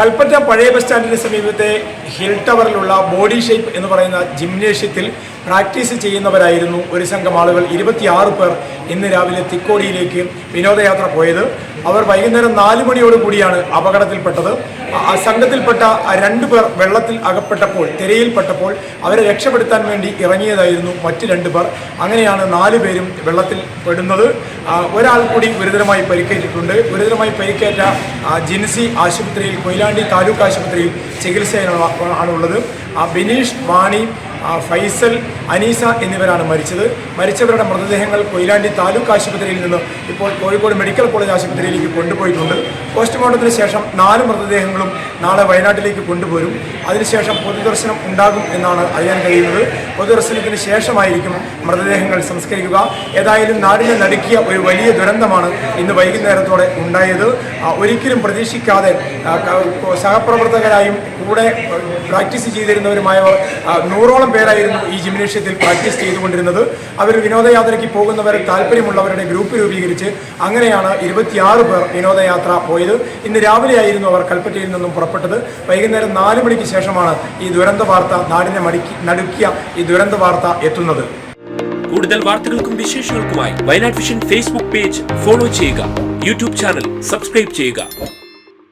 കൽപ്പറ്റ പഴയ ബസ് സ്റ്റാൻഡിന് സമീപത്തെ ഹിൽ ടവറിലുള്ള ബോഡി ഷേപ്പ് എന്ന് പറയുന്ന ജിംനേഷ്യത്തിൽ പ്രാക്ടീസ് ചെയ്യുന്നവരായിരുന്നു ഒരു സംഘം ആളുകൾ. ഇരുപത്തിയാറ് പേർ ഇന്ന് രാവിലെ തിക്കോടിയിലേക്ക് വിനോദയാത്ര പോയത്. അവർ വൈകുന്നേരം നാല് മണിയോട് കൂടിയാണ് അപകടത്തിൽപ്പെട്ടത്. ആ- സംഘത്തിൽപ്പെട്ട രണ്ടു പേർ വെള്ളത്തിൽ അകപ്പെട്ടപ്പോൾ തിരയിൽപ്പെട്ടപ്പോൾ അവരെ രക്ഷപ്പെടുത്താൻ വേണ്ടി ഇറങ്ങിയതായിരുന്നു മറ്റു രണ്ടു പേർ. അങ്ങനെയാണ് നാല് പേരും വെള്ളത്തിൽ പെടുന്നത്. ഒരാൾ കൂടി ഗുരുതരമായി പരിക്കേറ്റിട്ടുണ്ട്. ഗുരുതരമായി പരിക്കേറ്റ ജിൻസി ആശുപത്രിയിൽ കൊയിലാണ്ടി താലൂക്ക് ആശുപത്രിയിൽ ചികിത്സയിലാണ് ആണുള്ളത് ആ, ബിനീഷ് വാണി ഫൈസൽ അനീസ എന്നിവരാണ് മരിച്ചത്. മരിച്ചവരുടെ മൃതദേഹങ്ങൾ കൊയിലാണ്ടി താലൂക്ക് ആശുപത്രിയിൽ നിന്ന് ഇപ്പോൾ കോഴിക്കോട് മെഡിക്കൽ കോളേജ് ആശുപത്രിയിലേക്ക് കൊണ്ടുപോയിട്ടുണ്ട്. പോസ്റ്റ്മോർട്ടത്തിന് ശേഷം നാല് മൃതദേഹങ്ങളും നാളെ വയനാട്ടിലേക്ക് കൊണ്ടുപോരും. അതിനുശേഷം പൊതുദർശനം ഉണ്ടാകും എന്നാണ് അറിയാൻ കഴിയുന്നത്. പൊതുദർശനത്തിന് ശേഷമായിരിക്കും മൃതദേഹങ്ങൾ സംസ്കരിക്കുക. ഏതായാലും നാടിനെ നടുക്കിയ ഒരു വലിയ ദുരന്തമാണ് ഇന്ന് വൈകുന്നേരത്തോടെ ഉണ്ടായത്. ഒരിക്കലും പ്രതീക്ഷിക്കാതെ സഹപ്രവർത്തകരായും കൂടെ പ്രാക്ടീസ് ചെയ്തിരുന്നവരുമായവർ നൂറോളം പേരായിരുന്നു ഈ ജിംനേഷ്യത്തിൽ പ്രാക്ടീസ് ചെയ്തുകൊണ്ടിരുന്നത്. അവർ വിനോദയാത്രയ്ക്ക് പോകുന്നവർ താല്പര്യമുള്ളവരുടെ ഗ്രൂപ്പ് രൂപീകരിച്ച് അങ്ങനെയാണ് ഇരുപത്തിയാറ് പേർ വിനോദയാത്ര പോയത്. ഇന്ന് രാവിലെയായിരുന്നു അവർ കൽപ്പറ്റയിൽ നിന്നും പുറപ്പെട്ടത്. വൈകുന്നേരം നാല് മണിക്ക് ശേഷമാണ് ഈ ദുരന്ത വാർത്ത നാടിനെ മടുക്കി നടുക്കിയ ഈ ദുരന്ത വാർത്ത എത്തുന്നത്. കൂടുതൽ വാർത്തകൾക്കും വിശേഷങ്ങൾക്കുമായി Wayanad vision Facebook page follow ചെയ്യുക. യൂട്യൂബ് ചാനൽ സബ്സ്ക്രൈബ് ചെയ്യുക.